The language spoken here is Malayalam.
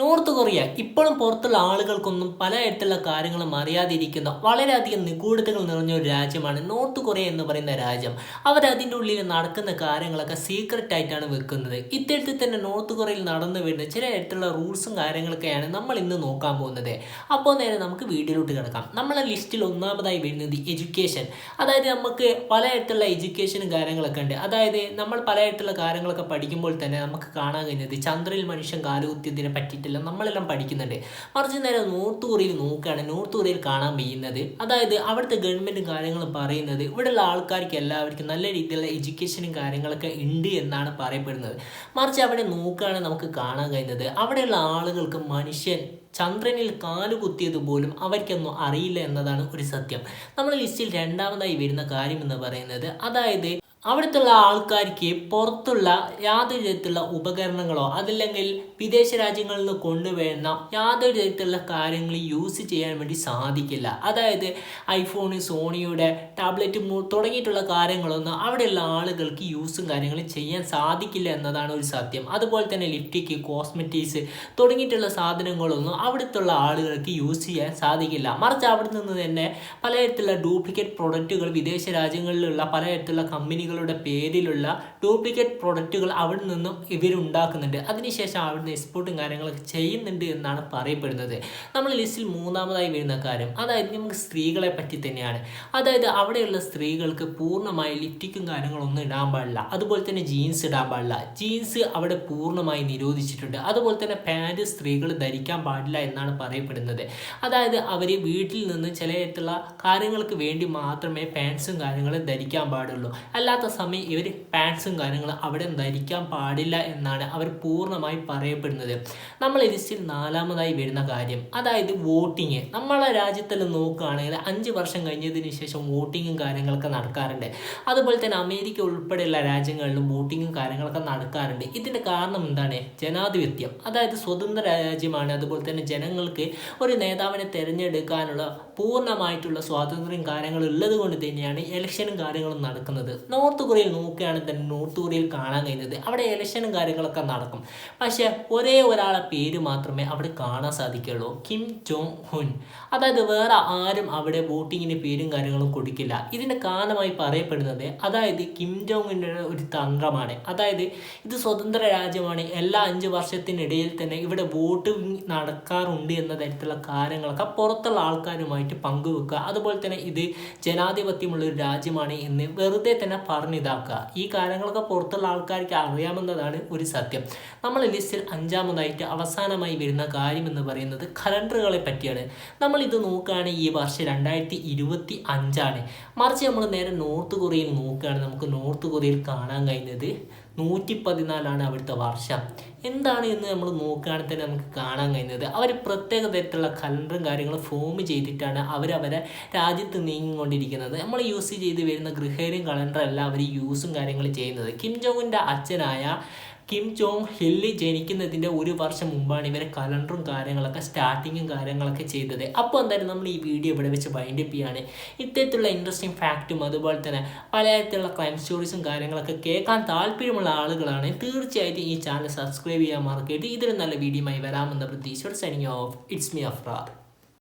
നോർത്ത് കൊറിയ ഇപ്പോഴും പുറത്തുള്ള ആളുകൾക്കൊന്നും പലതരത്തിലുള്ള കാര്യങ്ങളും അറിയാതിരിക്കുന്ന വളരെയധികം നിഗൂഢതകൾ നിറഞ്ഞ ഒരു രാജ്യമാണ് നോർത്ത് കൊറിയ എന്ന് പറയുന്ന രാജ്യം. അവർ അതിന്റെ ഉള്ളിൽ നടക്കുന്ന കാര്യങ്ങളൊക്കെ സീക്രട്ട് ആയിട്ടാണ് വെക്കുന്നത്. ഇത്തരത്തിൽ തന്നെ നോർത്ത് കൊറിയയിൽ നടന്നു വരുന്ന ചില തരത്തിലുള്ള റൂൾസും കാര്യങ്ങളൊക്കെയാണ് നമ്മൾ ഇന്ന് നോക്കാൻ പോകുന്നത്. അപ്പോൾ നേരെ നമുക്ക് വീഡിയോയിലോട്ട് കിടക്കാം. നമ്മളെ ലിസ്റ്റിൽ ഒന്നാമതായി വരുന്നത് എഡ്യൂക്കേഷൻ അതായത് നമുക്ക് പലതരത്തിലുള്ള എഡ്യൂക്കേഷനും കാര്യങ്ങളൊക്കെ ഉണ്ട്. അതായത് നമ്മൾ പലതരത്തിലുള്ള കാര്യങ്ങളൊക്കെ പഠിക്കുമ്പോൾ തന്നെ നമുക്ക് കാണാൻ കഴിയുന്നത് ചന്ദ്രയിൽ മനുഷ്യൻ കാലുകുത്തിയതിനെ പറ്റിയിട്ടെല്ലാം നമ്മളെല്ലാം പഠിക്കുന്നുണ്ട്. മറിച്ച് നേരെ നോർത്ത് കൊറിയയിൽ നോക്കുകയാണ്. നോർത്ത് കൊറിയയിൽ കാണാൻ കഴിയുന്നത് അതായത് അവിടുത്തെ ഗവൺമെന്റ് കാര്യങ്ങളും പറയുന്നത് ഇവിടെയുള്ള ആൾക്കാർക്ക് എല്ലാവർക്കും നല്ല രീതിയിലുള്ള എഡ്യൂക്കേഷനും കാര്യങ്ങളൊക്കെ ഉണ്ട് എന്നാണ് പറയപ്പെടുന്നത്. മറിച്ച് അവിടെ നോക്കുകയാണ് നമുക്ക് കാണാൻ കഴിയുന്നത്. അവിടെയുള്ള ആളുകൾക്ക് മനുഷ്യൻ ചന്ദ്രനിൽ കാലുകുത്തിയതുപോലും കുത്തിയത് പോലും അവർക്കൊന്നും അറിയില്ല എന്നതാണ് ഒരു സത്യം. നമ്മൾ ലിസ്റ്റിൽ രണ്ടാമതായി വരുന്ന കാര്യം എന്ന് പറയുന്നത് അതായത് അവിടുത്തെ ആൾക്കാർക്ക് പുറത്തുള്ള യാതൊരു തരത്തിലുള്ള ഉപകരണങ്ങളോ അതല്ലെങ്കിൽ വിദേശ രാജ്യങ്ങളിൽ നിന്ന് കൊണ്ടുവരുന്ന യാതൊരു തരത്തിലുള്ള കാര്യങ്ങൾ യൂസ് ചെയ്യാൻ വേണ്ടി സാധിക്കില്ല. അതായത് ഐഫോൺ സോണിയുടെ ടാബ്ലറ്റ് തുടങ്ങിയിട്ടുള്ള കാര്യങ്ങളൊന്നും അവിടെയുള്ള ആളുകൾക്ക് യൂസും കാര്യങ്ങളും ചെയ്യാൻ സാധിക്കില്ല എന്നതാണ് ഒരു സത്യം. അതുപോലെ തന്നെ ലിപ്റ്റിക്ക് കോസ്മെറ്റിക്സ് തുടങ്ങിയിട്ടുള്ള സാധനങ്ങളൊന്നും അവിടുത്തെ ആളുകൾക്ക് യൂസ് ചെയ്യാൻ സാധിക്കില്ല. മറിച്ച് അവിടെ നിന്ന് തന്നെ പലതരത്തിലുള്ള ഡ്യൂപ്ലിക്കേറ്റ് പ്രൊഡക്റ്റുകൾ വിദേശ രാജ്യങ്ങളിലുള്ള പലതരത്തിലുള്ള കമ്പനികളുടെ പേരിലുള്ള ഡ്യൂപ്ലിക്കേറ്റ് പ്രൊഡക്റ്റുകൾ അവിടെ നിന്നും ഇവരുണ്ടാക്കുന്നുണ്ട്. അതിനുശേഷം അവിടുന്ന് എക്സ്പോർട്ടും കാര്യങ്ങളൊക്കെ ചെയ്യുന്നുണ്ട് എന്നാണ് പറയപ്പെടുന്നത്. നമ്മൾ ലിസ്റ്റിൽ മൂന്നാമതായി വരുന്ന കാര്യം അതായത് നമുക്ക് സ്ത്രീകളെ പറ്റി തന്നെയാണ്. അതായത് അവിടെയുള്ള സ്ത്രീകൾക്ക് പൂർണമായി ലിപ്റ്റിക്കും കാര്യങ്ങളൊന്നും ഇടാൻ പാടില്ല. അതുപോലെ തന്നെ ജീൻസ് ഇടാൻ പാടില്ല. ജീൻസ് അവിടെ പൂർണമായി നിരോധിച്ചിട്ടുണ്ട്. അതുപോലെ തന്നെ പാന്റ് സ്ത്രീകൾ ധരിക്കാൻ പാടില്ല എന്നാണ് പറയപ്പെടുന്നത്. അതായത് അവർ വീട്ടിൽ നിന്ന് ചില തരത്തിലുള്ള കാര്യങ്ങൾക്ക് വേണ്ടി മാത്രമേ പാൻസും കാര്യങ്ങളും ധരിക്കാൻ പാടുള്ളൂ. അല്ലാത്ത സമയം ഇവർ പാൻസും കാര്യങ്ങളും അവിടെ ധരിക്കാൻ പാടില്ല എന്നാണ് അവർ പൂർണമായി പറയപ്പെടുന്നത്. നമ്മൾ ലിസ്റ്റിൽ നാലാമതായി വരുന്ന കാര്യം അതായത് വോട്ടിങ്. നമ്മളെ രാജ്യത്തെല്ലാം നോക്കുകയാണെങ്കിൽ അഞ്ച് വർഷം കഴിഞ്ഞതിന് ശേഷം വോട്ടിങ്ങും കാര്യങ്ങളൊക്കെ നടക്കാറുണ്ട്. അതുപോലെ തന്നെ അമേരിക്ക ഉൾപ്പെടെയുള്ള രാജ്യങ്ങളിലും വോട്ടിങ്ങും കാര്യങ്ങളൊക്കെ നടക്കാറുണ്ട്. ഇതിന്റെ കാരണം എന്താണ്? ജനാധിപത്യം. അതായത് സ്വതന്ത്ര രാജ്യമാണ്. അതുപോലെ തന്നെ ജനങ്ങൾക്ക് ഒരു നേതാവിനെ തിരഞ്ഞെടുക്കാനുള്ള പൂർണമായിട്ടുള്ള സ്വാതന്ത്ര്യം കാര്യങ്ങളും ഉള്ളത് കൊണ്ട് തന്നെയാണ് ഇലക്ഷനും കാര്യങ്ങളും നടക്കുന്നത്. നോർത്ത് കൊറിയയിൽ നോക്കുകയാണെങ്കിൽ തന്നെ നോർത്ത് കൊറിയയിൽ കാണാൻ കഴിയുന്നത് അവിടെ ഇലക്ഷനും കാര്യങ്ങളൊക്കെ നടക്കും. പക്ഷേ ഒരേ ഒരാളെ പേര് മാത്രമേ അവിടെ കാണാൻ സാധിക്കുള്ളൂ കിം ജോങ് ഹുൻ. അതായത് വേറെ ആരും അവിടെ വോട്ടിങ്ങിന് പേരും കാര്യങ്ങളും കൊടുക്കില്ല. ഇതിന് കാരണമായി പറയപ്പെടുന്നത് അതായത് കിം ജോങ്ങിന്റെ ഒരു തന്ത്രമാണ്. അതായത് ഇത് സ്വതന്ത്ര രാജ്യമാണ്. എല്ലാ അഞ്ച് വർഷത്തിനിടയിൽ തന്നെ ഇവിടെ വോട്ട് നടക്കാറുണ്ട് എന്ന തരത്തിലുള്ള കാര്യങ്ങളൊക്കെ പുറത്തുള്ള ആൾക്കാരുമായിട്ട് പങ്കുവെക്കുക. അതുപോലെ തന്നെ ഇത് ജനാധിപത്യമുള്ള ഒരു രാജ്യമാണ് എന്ന് വെറുതെ തന്നെ പറഞ്ഞിതാക്കുക ഈ കാര്യങ്ങളൊക്കെ പുറത്തുള്ള ആൾക്കാർക്ക് അറിയാമെന്നതാണ് ഒരു സത്യം. നമ്മൾ ലിസ്റ്റിൽ അഞ്ചാമതായിട്ട് അവസാനമായി വരുന്ന കാര്യം എന്ന് പറയുന്നത് കലണ്ടറുകളെ പറ്റിയാണ്. നമ്മൾ ഇത് നോക്കുകയാണെങ്കിൽ ഈ വർഷം രണ്ടായിരത്തി ഇരുപത്തി അഞ്ചാണ് മറിച്ച് നമ്മൾ നേരെ നോർത്ത് കൊറിയയിൽ നോക്കുകയാണ് നമുക്ക് നോർത്ത് കൊറിയയിൽ കാണാൻ കഴിയുന്നത് നൂറ്റി പതിനാലാണ് അവിടുത്തെ വർഷം. എന്താണ് എന്ന് നമ്മൾ നോക്കുകയാണെങ്കിൽ തന്നെ നമുക്ക് കാണാൻ കഴിയുന്നത്. അവർ പ്രത്യേക തരത്തിലുള്ള കലണ്ടറും കാര്യങ്ങളും ഫോം ചെയ്തിട്ടാണ് അവരവരെ രാജ്യത്ത് നീങ്ങിക്കൊണ്ടിരിക്കുന്നത്. നമ്മൾ യൂസ് ചെയ്ത് വരുന്ന ഗൃഹേരും കലണ്ടറല്ല അവർ യൂസും കാര്യങ്ങളും ചെയ്യുന്നത്. കിം ജോങ്ങിന്റെ അച്ഛനായ കിം ജോങ് ഹില്ലി ജനിക്കുന്നതിന്റെ ഒരു വർഷം മുമ്പാണ് ഇവരെ കലണ്ടറും കാര്യങ്ങളൊക്കെ സ്റ്റാർട്ടിങ്ങും കാര്യങ്ങളൊക്കെ ചെയ്തത്. അപ്പോൾ എന്തായാലും നമ്മൾ ഈ വീഡിയോ ഇവിടെ വെച്ച് വൈൻഡ് അപ്പ് ചെയ്യാണ്. ഇത്തരത്തിലുള്ള ഇൻട്രസ്റ്റിംഗ് ഫാക്റ്റും അതുപോലെ തന്നെ പലതരത്തിലുള്ള ക്രൈം സ്റ്റോറീസും കാര്യങ്ങളൊക്കെ കേൾക്കാൻ താല്പര്യമുള്ള ആളുകളാണ്. തീർച്ചയായിട്ടും ഈ ചാനൽ സബ്സ്ക്രൈബ് ചെയ്യാൻ മറക്കരുത്. ഇതൊരു നല്ല വീഡിയോ ആയി വരാമെന്ന പ്രതീക്ഷയോട് signing off it's me Afrad